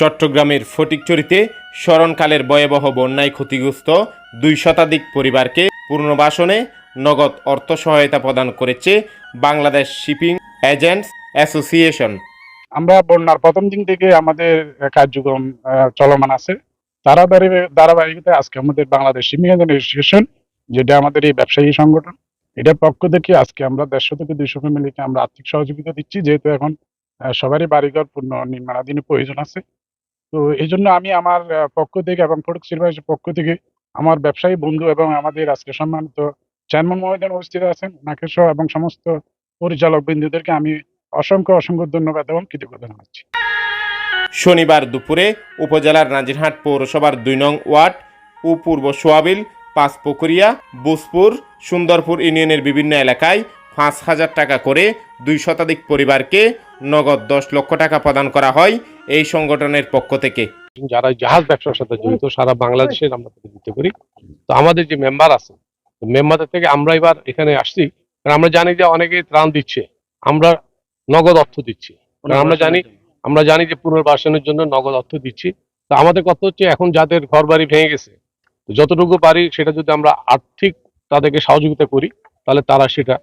চট্টগ্রামের ফটিকচুরিতে স্মরণকালের ভয়াবহ বন্যায় ক্ষতিগ্রস্ত দুই শতাধিক পরিবারকে পুনর্বাসনে নগদ অর্থ সহায়তা প্রদান করেছে বাংলাদেশ শিপিং এজেন্টস অ্যাসোসিয়েশন। আমরা বন্যার প্রথম দিন থেকে আমাদের কার্যক্রম চলমান আছে। তারা ধারাবাহিকতায় আজকে আমাদের বাংলাদেশ শিপিং অ্যাসোসিয়েশন, যেটা আমাদের এই ব্যবসায়ী সংগঠন এটার পক্ষ থেকে আজকে আমরা দেড়শো থেকে দুইশো ফ্যামিলিকে আমরা আর্থিক সহযোগিতা দিচ্ছি, যেহেতু এখন সবারই বাড়িঘর পূর্ণ নির্মাণাধীনের প্রয়োজন আছে। তো এই জন্য আমি আমার পক্ষ থেকে এবং ফটক সিলভারের পক্ষ থেকে আমার ব্যবসায়ী বন্ধু এবং আমাদের আজকে সম্মানিত চেয়ারম্যান মহোদয় উপস্থিত আছেন সহ এবং সমস্ত পরিচালক বিন্দুদেরকে আমি অসংখ্য অসংখ্য ধন্যবাদ এবং কৃতজ্ঞতা জানাচ্ছি। শনিবার দুপুরে উপজেলার নাজিরহাট পৌরসভার দুই নং ওয়ার্ড ও পূর্ব সোয়াবিল পাঁচপুকুরিয়া বুসপুর, সুন্দরপুর ইউনিয়নের বিভিন্ন এলাকায় পাঁচ হাজার টাকা করে দুই শতাধিক পরিবারকে নগদ দশ লক্ষ টাকা প্রদান করা হয় এই সংগঠনের পক্ষ থেকে। যারা জাহাজ ব্যবসার সাথে জড়িত, সারা বাংলাদেশের আমরা তাদের দিতে পারি। তো আমাদের যে মেম্বার আছে মেম্বারদের থেকে আমরা এবার এখানে আসছি। কারণ আমরা জানি যে অনেকে ত্রাণ দিচ্ছে, আমরা নগদ অর্থ দিচ্ছি। আমরা জানি আমরা জানি যে পুনর্বাসনের জন্য নগদ অর্থ দিচ্ছি। তো আমাদের কথা হচ্ছে, এখন যাদের ঘর বাড়ি ভেঙে গেছে যতটুকু পারি সেটা যদি আমরা আর্থিক তাদেরকে সহযোগিতা করি, তাহলে তারা সেটা,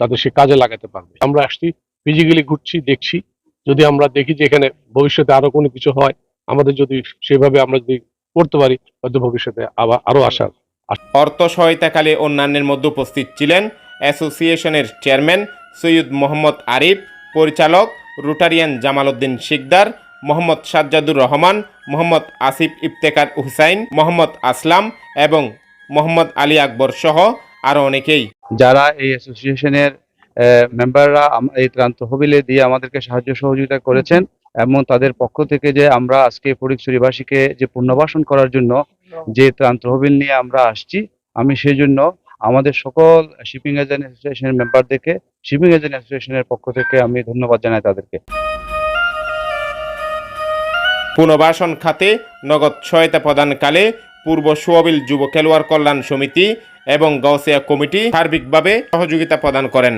তাদের সে কাজে লাগাতে পারবে। আমরা আসছি ফিজিক্যালি ঘুরছি দেখছি। যদি আমরা দেখি যে এখানে ভবিষ্যতে আরও কোনো কিছু হয় আমাদের যদি সেভাবে আমরা যদি করতে পারি হয়তো ভবিষ্যতে আবার আরও আসার অর্থ সহায়তাকালে অন্যান্যের মধ্যে উপস্থিত ছিলেন অ্যাসোসিয়েশনের চেয়ারম্যান সৈয়দ মোহাম্মদ আরিফ পরিচালক রোটারিয়ান জামাল উদ্দিন শিকদার মোহাম্মদ সাজ্জাদুর রহমান মোহাম্মদ আসিফ ইফতেকার হুসাইন মোহাম্মদ আসলাম এবং মোহাম্মদ আলী আকবর সহ আরও অনেকেই। যারা এই অ্যাসোসিয়েশনের মেম্বাররা এই ত্রাণ তহবিলে দিয়ে আমাদেরকে সাহায্য সহযোগিতা করেছেন এবং তাদের পক্ষ থেকে যে আমরা আজকে ফটিকছড়িবাসীকে যে পুনর্বাসন করার জন্য যে ত্রাণ তহবিল নিয়ে আমরা আসছি, আমি সেই জন্য আমাদের সকল শিপিং এজেন্ট অ্যাসোসিয়েশনের মেম্বারদেরকে শিপিং এজেন্ট অ্যাসোসিয়েশনের পক্ষ থেকে আমি ধন্যবাদ জানাই তাদেরকে। পুনর্বাসন খাতে নগদ সহায়তা প্রদানকালে পূর্ব সুয়াবিল যুব খেলোয়াড় কল্যাণ সমিতি এবং গাউসিয়া কমিটি সার্বিকভাবে সহযোগিতা প্রদান করেন।